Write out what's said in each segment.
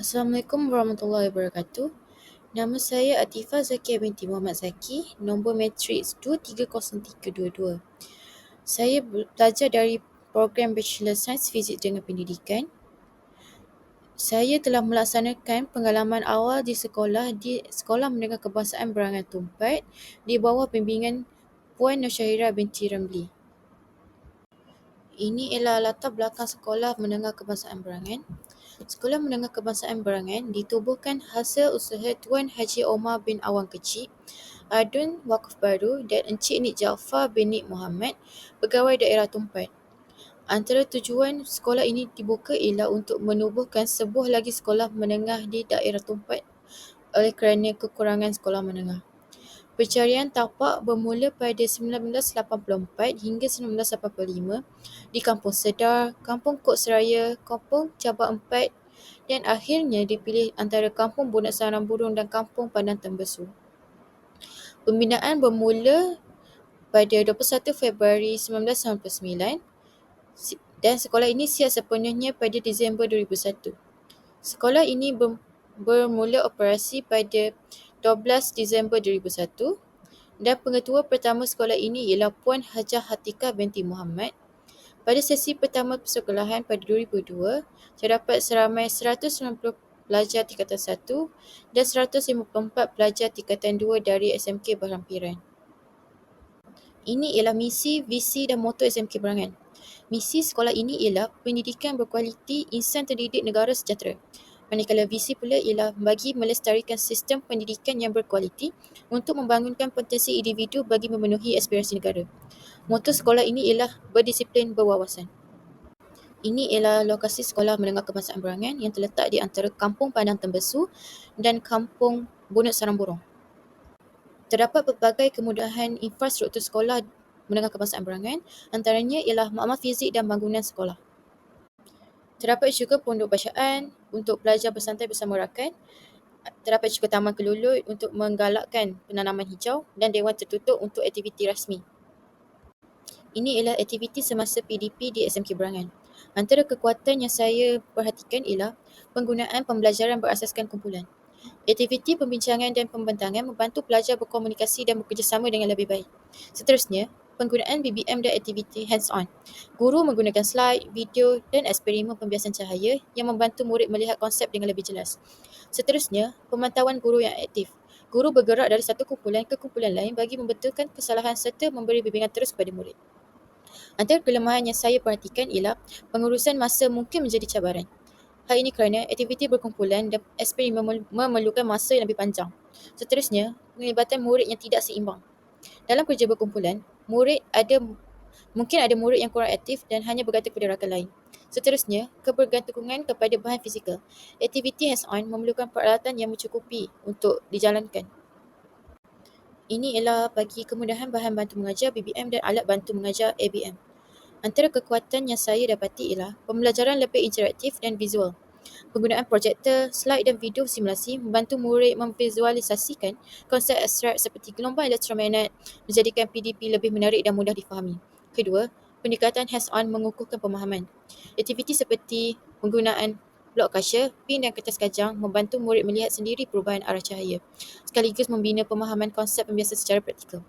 Assalamualaikum warahmatullahi wabarakatuh. Nama saya Atifah Zakia binti Muhammad Zaki, nombor matriks 2303222. Saya belajar dari program Bachelor Sains Fizik dengan Pendidikan. Saya telah melaksanakan pengalaman awal di sekolah di Sekolah Menengah Kebangsaan Berangan Tumpat di bawah bimbingan Puan Nosyahira binti Ramli. Ini ialah latar belakang Sekolah Menengah Kebangsaan Berangan. Sekolah Menengah Kebangsaan Berangan ditubuhkan hasil usaha Tuan Haji Omar bin Awang Kecil, Adun Wakaf Baru dan Encik Nik Jaafar bin Nik Mohamad, Pegawai Daerah Tumpat. Antara tujuan sekolah ini dibuka ialah untuk menubuhkan sebuah lagi sekolah menengah di daerah Tumpat oleh kerana kekurangan sekolah menengah. Pencarian tapak bermula pada 1984 hingga 1985 di Kampung Sedar, Kampung Kok Seraya, Kampung Empat dan akhirnya dipilih antara Kampung Bunak Sarang Burung dan Kampung Padang Tembesu. Pembinaan bermula pada 21 Februari 1999 dan sekolah ini siap sepenuhnya pada Disember 2001. Sekolah ini bermula operasi pada 12 Disember 2001 dan pengetua pertama sekolah ini ialah Puan Hajah Hatikah binti Muhammad. Pada sesi pertama persekolahan pada 2002, terdapat seramai 190 pelajar tingkatan 1 dan 154 pelajar tingkatan 2 dari SMK Berhampiran. Ini ialah misi, visi dan moto SMK Berangan. Misi sekolah ini ialah pendidikan berkualiti insan terdidik negara sejahtera. Manakala visi pula ialah bagi melestarikan sistem pendidikan yang berkualiti untuk membangunkan potensi individu bagi memenuhi aspirasi negara. Moto sekolah ini ialah berdisiplin berwawasan. Ini ialah lokasi Sekolah Menengah Kebangsaan Berangan yang terletak di antara Kampung Padang Tembesu dan Kampung Bunut Sarang Burung. Terdapat pelbagai kemudahan infrastruktur sekolah menengah kebangsaan Berangan, antaranya ialah makmal fizik dan bangunan sekolah. Terdapat juga pondok bacaan untuk belajar bersantai bersama rakan. Terdapat juga taman kelulut untuk menggalakkan penanaman hijau dan dewan tertutup untuk aktiviti rasmi. Ini ialah aktiviti semasa PDP di SMK Berangan. Antara kekuatan yang saya perhatikan ialah penggunaan pembelajaran berasaskan kumpulan. Aktiviti pembincangan dan pembentangan membantu pelajar berkomunikasi dan bekerjasama dengan lebih baik. Seterusnya, penggunaan BBM dan aktiviti hands-on. Guru menggunakan slide, video dan eksperimen pembiasan cahaya yang membantu murid melihat konsep dengan lebih jelas. Seterusnya, pemantauan guru yang aktif. Guru bergerak dari satu kumpulan ke kumpulan lain bagi membetulkan kesalahan serta memberi bimbingan terus kepada murid. Antara kelemahan yang saya perhatikan ialah pengurusan masa mungkin menjadi cabaran. Hal ini kerana aktiviti berkumpulan dan eksperimen memerlukan masa yang lebih panjang. Seterusnya, penglibatan murid yang tidak seimbang. Dalam kerja berkumpulan, murid ada mungkin ada murid yang kurang aktif dan hanya bergantung kepada rakan lain. Seterusnya, kebergantungan kepada bahan fizikal. Aktiviti hands-on memerlukan peralatan yang mencukupi untuk dijalankan. Ini ialah bagi kemudahan bahan bantu mengajar BBM dan alat bantu mengajar ABM. Antara kekuatan yang saya dapati ialah pembelajaran lebih interaktif dan visual. Penggunaan projektor, slide dan video simulasi membantu murid memvisualisasikan konsep abstrak seperti gelombang elektromagnet menjadikan PDP lebih menarik dan mudah difahami. Kedua, pendekatan hands-on mengukuhkan pemahaman. Aktiviti seperti penggunaan blok kaca, pin dan kertas kajang membantu murid melihat sendiri perubahan arah cahaya sekaligus membina pemahaman konsep pembiasa secara praktikal.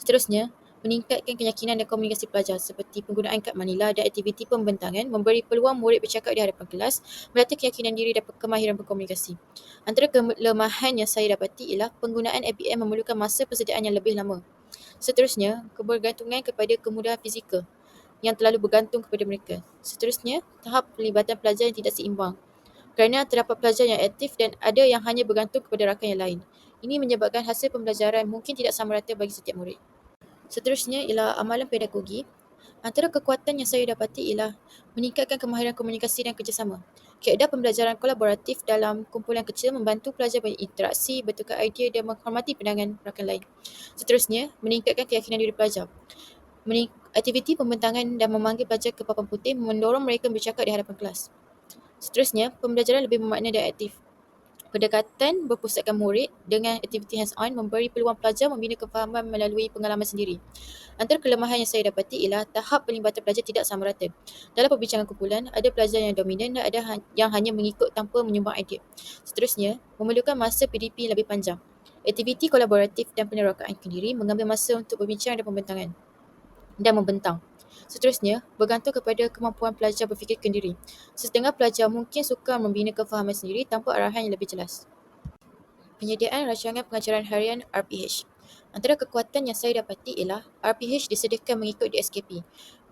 Seterusnya, meningkatkan keyakinan dan komunikasi pelajar seperti penggunaan kad manila dan aktiviti pembentangan memberi peluang murid bercakap di hadapan kelas, melatih keyakinan diri dan kemahiran berkomunikasi. Antara kelemahan yang saya dapati ialah penggunaan ABM memerlukan masa persediaan yang lebih lama. Seterusnya, kebergantungan kepada kemudahan fizikal yang terlalu bergantung kepada mereka. Seterusnya, tahap pelibatan pelajar yang tidak seimbang. Kerana terdapat pelajar yang aktif dan ada yang hanya bergantung kepada rakan yang lain. Ini menyebabkan hasil pembelajaran mungkin tidak sama rata bagi setiap murid. Seterusnya ialah amalan pedagogi. Antara kekuatan yang saya dapati ialah meningkatkan kemahiran komunikasi dan kerjasama. Keadaan pembelajaran kolaboratif dalam kumpulan kecil membantu pelajar berinteraksi, bertukar idea dan menghormati pandangan rakan lain. Seterusnya, meningkatkan keyakinan diri pelajar. Aktiviti pembentangan dan memanggil pelajar ke papan putih mendorong mereka bercakap di hadapan kelas. Seterusnya, pembelajaran lebih bermakna dan aktif. Pendekatan berpusatkan murid dengan aktiviti hands-on memberi peluang pelajar membina kefahaman melalui pengalaman sendiri. Antara kelemahan yang saya dapati ialah tahap pelibatan pelajar tidak sama rata. Dalam perbincangan kumpulan, ada pelajar yang dominan dan ada yang hanya mengikut tanpa menyumbang idea. Seterusnya, memerlukan masa PDP lebih panjang. Aktiviti kolaboratif dan penerokaan kendiri mengambil masa untuk berbincang dan pembentangan dan membentang. Seterusnya, bergantung kepada kemampuan pelajar berfikir kendiri. Setengah pelajar mungkin sukar membina kefahaman sendiri tanpa arahan yang lebih jelas. Penyediaan rancangan pengajaran harian RPH. Antara kekuatan yang saya dapati ialah RPH disediakan mengikut DSKP.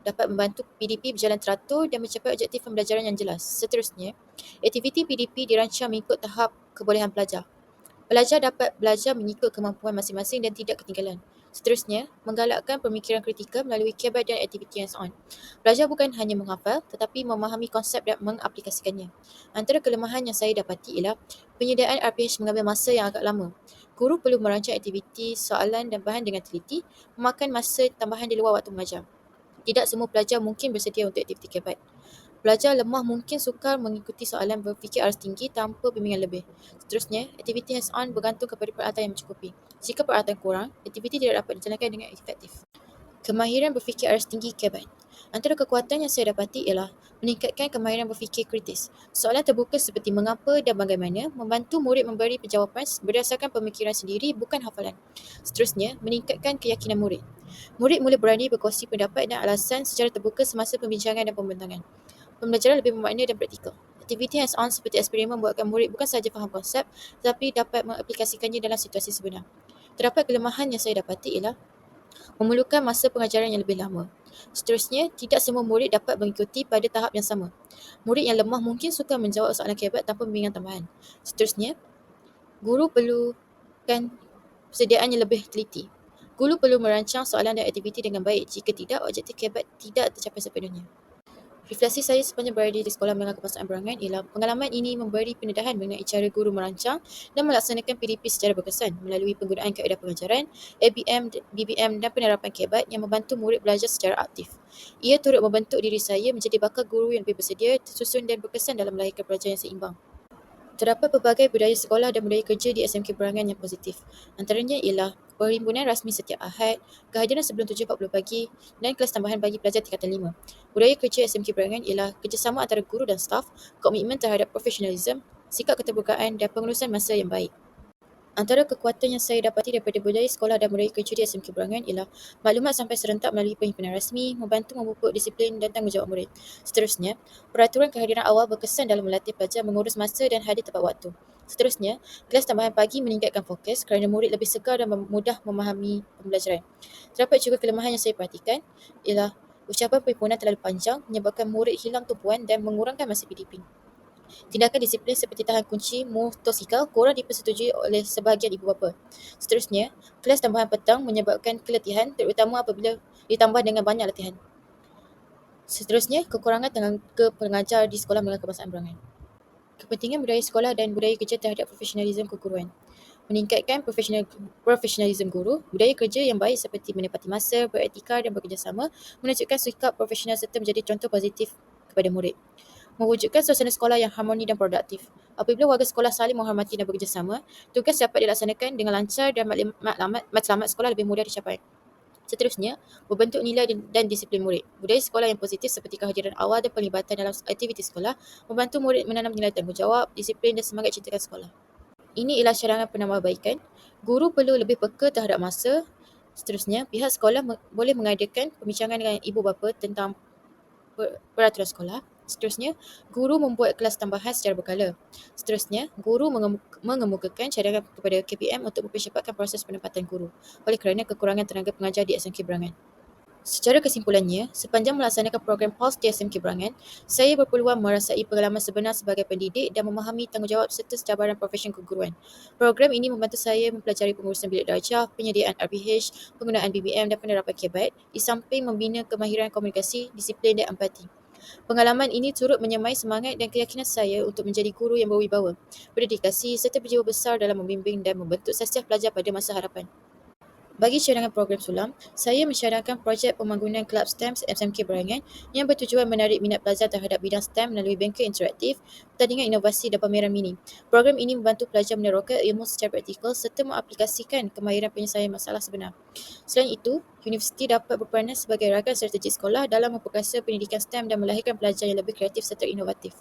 Dapat membantu PDP berjalan teratur dan mencapai objektif pembelajaran yang jelas. Seterusnya, aktiviti PDP dirancang mengikut tahap kebolehan pelajar. Pelajar dapat belajar mengikut kemampuan masing-masing dan tidak ketinggalan. Seterusnya, menggalakkan pemikiran kritikal melalui kebat dan aktiviti hands-on. Belajar bukan hanya menghafal tetapi memahami konsep dan mengaplikasikannya. Antara kelemahan yang saya dapati ialah penyediaan RPH mengambil masa yang agak lama. Guru perlu merancang aktiviti, soalan dan bahan dengan teliti, memakan masa tambahan di luar waktu mengajar. Tidak semua pelajar mungkin bersedia untuk aktiviti kebat. Pelajar lemah mungkin sukar mengikuti soalan berfikir aras tinggi tanpa bimbingan lebih. Seterusnya, aktiviti hands-on bergantung kepada peralatan yang mencukupi. Jika peralatan kurang, aktiviti tidak dapat dijalankan dengan efektif. Kemahiran berfikir aras tinggi kebat. Antara kekuatan yang saya dapati ialah meningkatkan kemahiran berfikir kritis. Soalan terbuka seperti mengapa dan bagaimana membantu murid memberi penjawapan berdasarkan pemikiran sendiri bukan hafalan. Seterusnya, meningkatkan keyakinan murid. Murid mula berani berkongsi pendapat dan alasan secara terbuka semasa pembincangan dan pembentangan pembelajaran lebih bermakna dan praktikal. Aktiviti hands-on seperti eksperimen membuatkan murid bukan sahaja faham konsep tetapi dapat mengaplikasikannya dalam situasi sebenar. Terdapat kelemahan yang saya dapati ialah memerlukan masa pengajaran yang lebih lama. Seterusnya, tidak semua murid dapat mengikuti pada tahap yang sama. Murid yang lemah mungkin suka menjawab soalan kebat tanpa bimbingan tambahan. Seterusnya, guru perlukan persediaan yang lebih teliti. Guru perlu merancang soalan dan aktiviti dengan baik. Jika tidak, objektif kebat tidak tercapai sepenuhnya. Refleksi saya sepanjang berada di Sekolah Menengah Kebangsaan Berangan ialah pengalaman ini memberi pendedahan mengenai cara guru merancang dan melaksanakan PDP secara berkesan melalui penggunaan kaedah pengajaran, ABM, BBM dan penerapan kebat yang membantu murid belajar secara aktif. Ia turut membentuk diri saya menjadi bakal guru yang lebih bersedia, tersusun dan berkesan dalam melahirkan pelajar yang seimbang. Terdapat pelbagai budaya sekolah dan budaya kerja di SMK Berangan yang positif. Antaranya ialah perhimpunan rasmi setiap Ahad, kehadiran sebelum 7.40 pagi dan kelas tambahan bagi pelajar tingkatan 5. Budaya kerja SMK Berangan ialah kerjasama antara guru dan staf, komitmen terhadap profesionalism, sikap keterbukaan dan pengurusan masa yang baik. Antara kekuatan yang saya dapati daripada budaya sekolah dan budaya kerja di SMK Berangan ialah maklumat sampai serentak melalui perhimpunan rasmi, membantu memupuk disiplin dan tanggungjawab murid. Seterusnya, peraturan kehadiran awal berkesan dalam melatih pelajar mengurus masa dan hadir tepat waktu. Seterusnya, kelas tambahan pagi meningkatkan fokus kerana murid lebih segar dan mudah memahami pembelajaran. Terdapat juga kelemahan yang saya perhatikan ialah ucapan perhimpunan terlalu panjang menyebabkan murid hilang tumpuan dan mengurangkan masa PDP. Tindakan disiplin seperti tahan kunci motosikal kurang dipersetujui oleh sebahagian ibu bapa. Seterusnya, kelas tambahan petang menyebabkan keletihan terutama apabila ditambah dengan banyak latihan. Seterusnya, kekurangan tenaga pengajar di sekolah menengah kebangsaan Berangan. Kepentingan budaya sekolah dan budaya kerja terhadap profesionalisme keguruan. Meningkatkan profesional, profesionalisme guru, budaya kerja yang baik seperti menepati masa, beretika dan bekerjasama menunjukkan sikap profesional serta menjadi contoh positif kepada murid mewujudkan suasana sekolah yang harmoni dan produktif. Apabila warga sekolah saling menghormati dan bekerjasama, tugas dapat dilaksanakan dengan lancar dan matlamat, sekolah lebih mudah dicapai. Seterusnya, membentuk nilai dan disiplin murid. Budaya sekolah yang positif seperti kehadiran awal dan pelibatan dalam aktiviti sekolah membantu murid menanam nilai tanggungjawab, disiplin dan semangat cintakan sekolah. Ini ialah cadangan penambahbaikan. Guru perlu lebih peka terhadap masa. Seterusnya, pihak sekolah boleh mengadakan pembincangan dengan ibu bapa tentang peraturan sekolah. Seterusnya, guru membuat kelas tambahan secara berkala. Seterusnya, guru mengemukakan cadangan kepada KPM untuk mempercepatkan proses penempatan guru oleh kerana kekurangan tenaga pengajar di SMK Berangan. Secara kesimpulannya, sepanjang melaksanakan program PULSE di SMK Berangan, saya berpeluang merasai pengalaman sebenar sebagai pendidik dan memahami tanggungjawab serta secabaran profesion keguruan. Program ini membantu saya mempelajari pengurusan bilik darjah, penyediaan RPH, penggunaan BBM dan penerapan kebat di samping membina kemahiran komunikasi, disiplin dan empati. Pengalaman ini turut menyemai semangat dan keyakinan saya untuk menjadi guru yang berwibawa, berdedikasi serta berjiwa besar dalam membimbing dan membentuk sesiap pelajar pada masa hadapan. Bagi cadangan program sulam, saya mencadangkan projek pembangunan Kelab STEM SMK Berangan yang bertujuan menarik minat pelajar terhadap bidang STEM melalui bengkel interaktif, pertandingan inovasi dan pameran mini. Program ini membantu pelajar meneroka ilmu secara praktikal serta mengaplikasikan kemahiran penyelesaian masalah sebenar. Selain itu, universiti dapat berperanan sebagai rakan strategik sekolah dalam memperkasa pendidikan STEM dan melahirkan pelajar yang lebih kreatif serta inovatif.